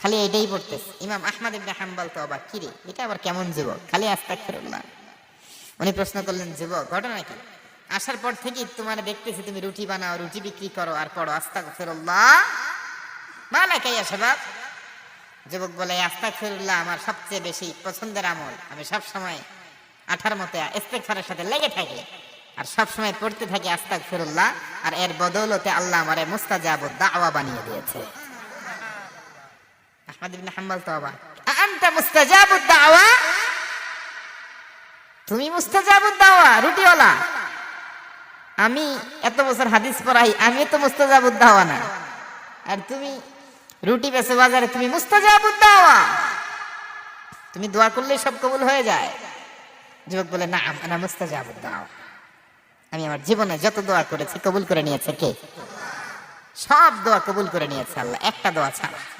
খালি এটাই পড়তেছে। ইমাম আহমদ ইবনে হাম্বাল তো অবাক। কিরে, এটা আবার কেমন যুবক? খালি আস্তাগফিরুল্লাহ। উনি প্রশ্ন করলেন, যুবক, ঘটনা কি? আসার পর থেকেই তোমার দেখতেছি তুমি রুটি বানাও, রুটি বিক্রি করো আর পড়ো আস্তাগফিরুল্লাহ। মালাকা ইয়া শাবাব যুবক বলে, আস্তাগফিরুল্লাহ আমার সবচেয়ে বেশি পছন্দের আমল। আমি সব সময় আঠার মতে ইস্তেগফারের সাথে লেগে থাকি আর সব সময় পড়তে থাকি আস্তাগফিরুল্লাহ। আর এর বদৌলতে আল্লাহ আমারে মুস্তাজাবুদ দাওয়া বানিয়ে দিয়েছে। আহমদ ইবনে দাওয়া? তুমি দাওয়া, রুটিওয়ালা। আমি এত বছর হাদিস পড়াই আমি তো মুস্তাজাবুদ দাওয়া না। আর তুমি রুটি বেচে বাজারে তুমি মুস্তাজাবুদ দাওয়া। তুমি দোয়া করলে সব কবুল হয়ে যায়। যুবক বলে না না মুস্তাজাবুদ দাওয়া। আমি আমার জীবনে যত দোয়া করেছি, কবুল করে নিয়েছে কে? সব দোয়া কবুল করে নিয়েছে আল্লাহ, একটা দোয়া ছাড়া।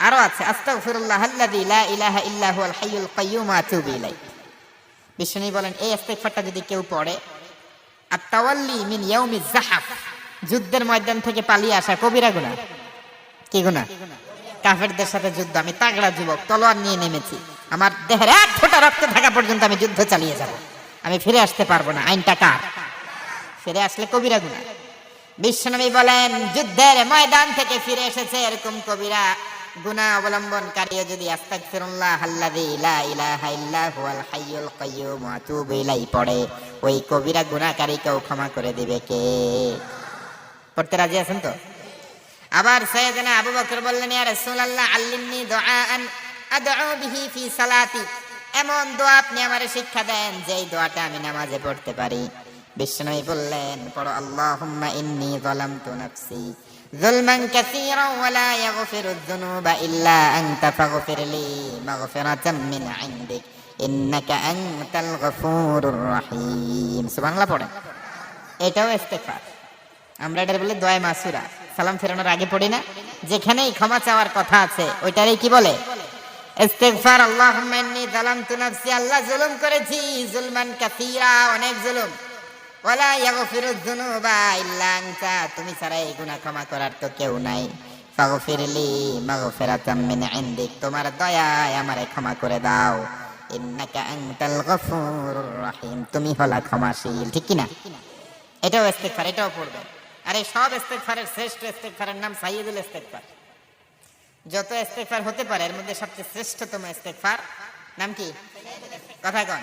আরও আছে, আস্তাগফিরুল্লাহ আল্লাযী লা ইলাহা ইল্লা হুয়াল হাইয়ুল কাইয়্যুম আতুবু ইলাইহি। বলেন, এই ইস্তেগফারটা যদি কেউ পড়ে আর তাওয়াল্লি মিন ইয়াউমি জাহাফ যুদ্ধের ময়দান থেকে পালিয়ে আসা কবিরা গুনাহ। কি গুনাহ? কাফেরদের সাথে যুদ্ধ, আমি তাগড়া যুবক, তলোয়ার নিয়ে নেমেছি। আমার দেহের এক ফোঁটা রক্ত থাকা পর্যন্ত আমি যুদ্ধ চালিয়ে যাব। আমি ফিরে আসতে পারব না, আইনটা কার? ফিরে আসলে কবিরা গুনাহ। বিশ্বনবী বলেন, যুদ্ধের ময়দান থেকে ফিরে এসেছে এরকম কবিরা গুনাহ অবলম্বনকারী যদি আস্তাগফিরুল্লাহ আল্লাযী লা ইলাহা ইল্লা হুয়াল হাইয়ুল কাইয়্যুম ওয়া আতুবু ইলাইহি, পড়ে, ওই কবিরা গুনাহকারীকেও ক্ষমা করে দিবে কে? পড়তে রাজি আছেন তো? আবার সৈয়দনা আবু বকর বললেন, ইয়া রাসূলুল্লাহ, আল্লিমনি দুআআন আদউ বিহি ফি সালাতি। এমন দোয়া আপনি আমারে শিক্ষা দেন, যেই দোয়াটা আমি নামাজে পড়তে পারি। বিষ্ণুই বললেন, পড়ো, আল্লাহুম্মা ইন্নী যালামতু নাফসি। যুলমান কাসীরা ওয়া লা ইয়াগফিরু যুনুবা ইল্লা আনতা ফাগফির লি মাগফিরাতাম মিন ইনদিক। ইন্নাকা আনতাল গফুরুর রহিম। সুবহানাল্লাহ পড়েন। এটাও ইস্তেগফার। আমরা এটা বলে দোয়া মাসুরা। সালাম ফেরানোর আগে পড়ি না। যেখানেই ক্ষমা চাওয়ার কথা আছে, ওইটারই কি বলে? ইস্তেগফার। আল্লাহুম্মা ইন্নী যালামতু নাফসি। আল্লাহ জুলুম করেছি। জুলমান কাসীরা, অনেক জুলুম। ওয়ালা ইয়াগফিরু যুনুবা ইল্লা আনতা, তুমি ছাড়া এই গুনাহ ক্ষমা করার তো কেউ নাই। ফাগফিরলি মাগফিরাতাম মিন ইনদিক, তোমার দয়ায় আমারে ক্ষমা করে দাও। ইন্নাকা আনতাল তুমি হলা ক্ষমাশীল, ঠিক কি না এটাও ইস্তেগফার, এটাও পড়বে। আর সব ইস্তেগফারের, শ্রেষ্ঠ ইস্তেগফারের নাম সাইয়্যিদুল ইস্তেগফার। যত ইস্তেগফার হতে পারে, এর মধ্যে সবচেয়ে শ্রেষ্ঠতম ইস্তেগফার নাম কি? কথা কন?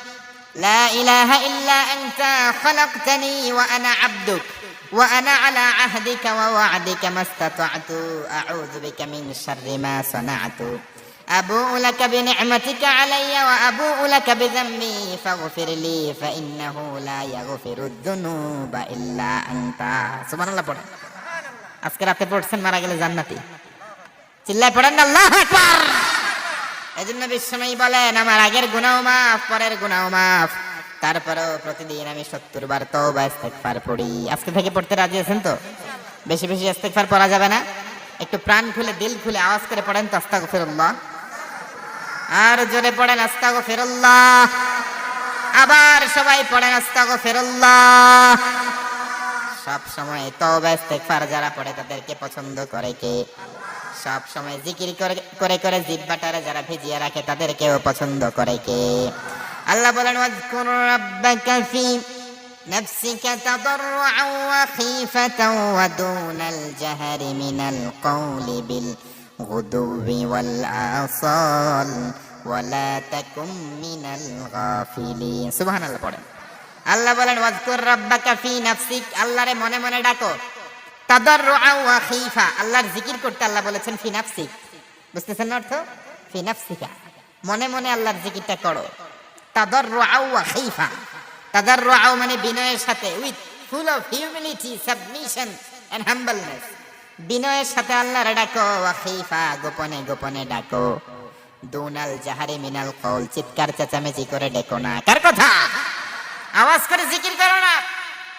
لا إله إلا أنت خلقتني وأنا عبدك وأنا على عهدك ووعدك ما استطعت أعوذ بك من شر ما صنعت أبوء لك بنعمتك علي وأبوء لك بذنبي فاغفر لي فإنه لا يغفر الذنوب إلا أنت سبحان الله পড়েন আজকে রাতে পড়ছেন মারা গেলে জান্নাতি চিল্লায় পড়েন না আল্লাহু আকবার এজন্য বিশ্বময়ী বলেন, আমার আগের গুনাও মাফ, পরের গুনাও মাফ। তারপরেও প্রতিদিন আমি সত্তর বার তওবা, ইস্তেগফার পড়ি। আজকে থেকে পড়তে রাজি আছেন তো? বেশি বেশি ইস্তেগফার পড়া যাবে না? একটু প্রাণ খুলে, দিল খুলে আওয়াজ করে পড়েন তো, আস্তাগফিরুল্লাহ। আর জোরে পড়েন, আস্তাগফিরুল্লাহ। আবার সবাই পড়েন, আস্তাগফিরুল্লাহ। সব সময় তওবা, ইস্তেগফার যারা পড়ে তাদেরকে পছন্দ করে কে? সব সময় জিকির করে করে করে জিব্বাটারে যারা ভিজিয়ে রাখে তাদেরকেও পছন্দ করে কে আল্লাহ বলেন ওয়াজকুর রাব্বাকা ফি نفسك تضرعا وخيفة ودون الجهر من القول بالغدو والآصال ولا تكن من الغافلين سبحان الله পড়েন আল্লাহ বলেন ওয়াজকুর রাব্বাকা ফি নাফসিক আল্লাহরে মনে মনে ডাকো আল্লাহর জিকির করতে আল্লাহ বলেছেন ফিনাফসিক বুঝতেছেন না অর্থ? ফি নাফসিকা। মনে মনে আল্লাহর জিকিরটা করো। মানে বিনয়ের সাথে। With full of submission and humbleness. বিনয়ের সাথে আল্লাহর ডাকো ওয়াখিফা গোপনে গোপনে ডাকো। দুনাল জাহারে মিনাল কল চিৎকার চেঁচামেচি করে ডেকো না। কার কথা? আওয়াজ করে জিকির করো না।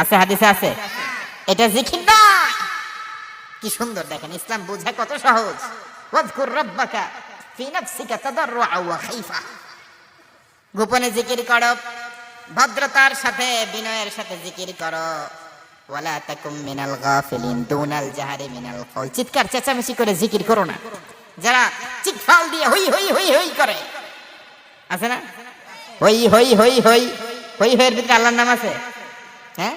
আছে, হাদিসে আছে? এটা জিকির না। কি সুন্দর দেখেন, ইসলাম বোঝা কত সহজ। ওয়াজকুর রাব্বাকা ফি নাফসিকা তাদাররুআ ওয়া খাইফা। গোপনে জিকির করো, ভদ্রতার সাথে, বিনয়ের সাথে জিকির করো। ওয়ালা তাকুম মিনাল গাফিলিন দুনাল জাহারি মিনাল কওল। চিৎকার, চেঁচামেচি করে জিকির করো না। যারা চিৎফাল দিয়ে হই হই হই হই করে। আছে না? হই হই হই হই। হই, হইয়ের ভিতরে আল্লাহর নাম আছে? হ্যাঁ?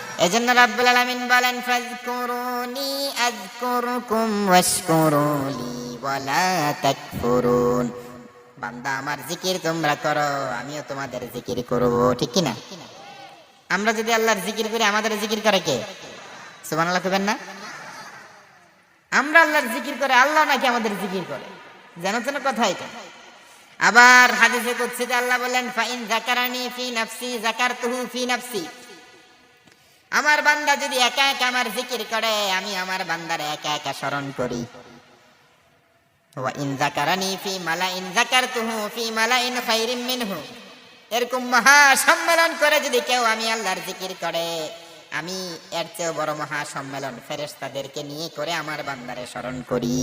এজন্য রাব্বুল আলামিন বলেন, ফাজকুরুনি আযকুরুকুম ওয়াশকুরুলি ওয়ালা তাকফুরুন। বান্দা, আমার জিকির তোমরা করো, আমিও তোমাদের জিকির করব। ঠিক কি না আমরা যদি আল্লাহর জিকির করি, আমাদের জিকির করে কে? সুবহানাল্লাহ কবেন না? আমরা আল্লাহর জিকির করে, আল্লাহ নাকি আমাদের জিকির করে? জানো তো না কথা এটা। আবার হাদিসে কুদসিতে আল্লাহ বলেন, ফাইন যাকারানি ফি নাফসি, যাকারতুহু ফি নাফসি। আমার বান্দা যদি একা একা আমার জিকির করে, আমি আমার বান্দার একা একা স্মরণ করি। এরকম মহা সম্মেলন করে যদি কেউ আমি আল্লাহর জিকির করে, আমি এর চেয়েও বড় মহা সম্মেলন ফেরেশতাদেরকে নিয়ে করে আমার বান্দারে স্মরণ করি।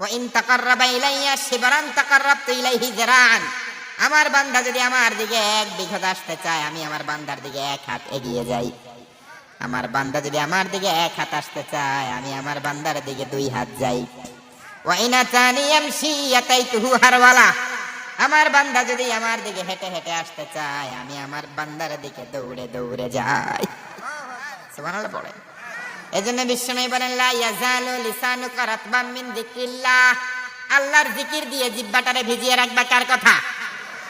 ওয়া ইন তাকাররাবা ইলাইয়া শিবরান তাকাররাবতু ইলাইহি জিরান। আমার বান্দা যদি আমার দিকে এক বিঘত আসতে চায়, আমি আমার বান্দার দিকে এক হাত এগিয়ে যাই। আমার বান্দা যদি আমার দিকে এক হাত আসতে চায়, আমি আমার বান্দার দিকে দুই হাত যাই। ওয়া ইনা তানি ইয়ামশি ইয়াতাইতুহু হারওয়ালা। আমার বান্দা যদি আমার দিকে হেঁটে হেঁটে আসতে চায়, আমি আমার বান্দার দিকে দৌড়ে দৌড়ে যাই। সুবহানাল্লাহ পড়ে এজন্য বিশ্বনবী বলেন, লা ইয়াজালু লিসানুকা রাতবাম মিন যিকরিল্লাহ আল্লাহর জিকির দিয়ে জিহ্বাটারে ভিজিয়ে রাখবা কার কথা?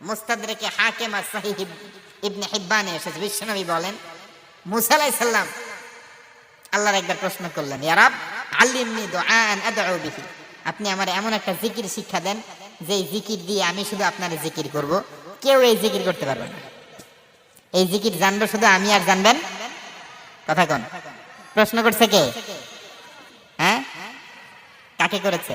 মুস্তাদরেকে হাকিম আর সাহিহ ইবনে হিব্বানে এসেছে। বিশ্বনবী বলেন, মুসা আলাইহিস সালাম আল্লাহর একবার প্রশ্ন করলেন ইয়ারাব আল্লিমনি দুআন আদউ বিহি। আপনি আমার এমন একটা জিকির শিক্ষা দেন যে জিকির দিয়ে আমি শুধু আপনার জিকির করব। কেউ এই জিকির করতে পারবে না। এই জিকির জানব শুধু আমি আর জানবেন? কথা কোন। প্রশ্ন করছে কে? হ্যাঁ? কাকে করেছে?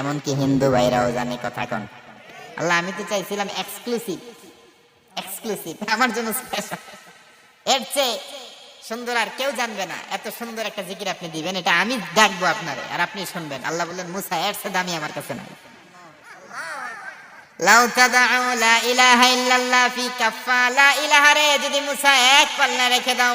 এমনকি হিন্দু ভাইরাও জানে কথা কন। আল্লাহ, আমি তো চাইছিলাম এক্সক্লুসিভ এক্সক্লুসিভ আমার জন্য এর চেয়ে সুন্দর আর কেউ জানবে না। এত সুন্দর একটা জিকির আপনি দিবেন, এটা আমি ডাকবো আপনারে, আর আপনি শুনবেন। আল্লাহ বললেন, মুসা, এর চেয়ে দামি আমার কাছে নাই। লাউ তাদাউ লা ইলাহা ইল্লাল্লাহ ফি কাফফা। লা ইলাহা রে, যদি মুসা এক পাল্লা রেখে দাও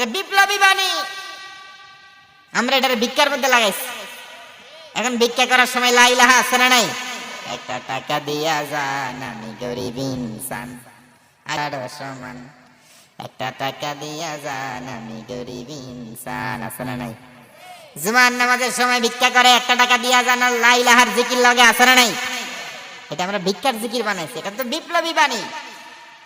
এটা বিপ্লবী বাণী। আমরা এটার ভিক্ষার মধ্যে লাগাইছি। এখন ভিক্ষা করার সময় লা ইলাহা আছে না নাই? একটা টাকা দিয়া যান, আমি গরিব ইনসান। আর সমান। একটা টাকা দিয়া যান, আমি গরিব ইনসান। আছে না নাই? জুমার নামাজের সময় ভিক্ষা করে একটা টাকা দিয়া যান, আর লা ইলাহার জিকির লগে আছে না নাই? এটা আমরা ভিক্ষার জিকির বানাইছি। এটা তো বিপ্লবী বাণী।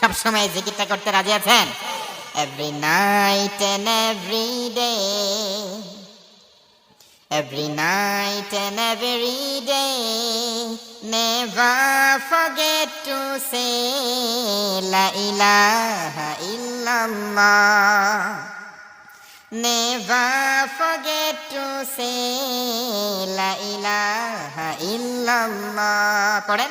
সব সময় জিকিরটা করতে রাজি আছেন? Every night and every day every night and every day never forget to say লা ইলাহা ইল্লাল্লাহ Never forget to say লা ইলাহা illallah. পড়েন?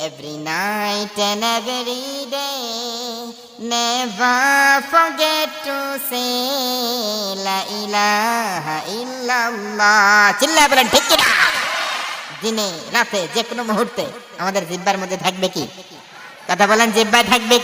every night and every day never forget to say La ilaha illallah চিল্লা বলেন ঠিক কিনা দিনে রাতে যে কোনো মুহূর্তে আমাদের জিব্বার মধ্যে থাকবে কি কথা বলেন জিব্বায় থাকবে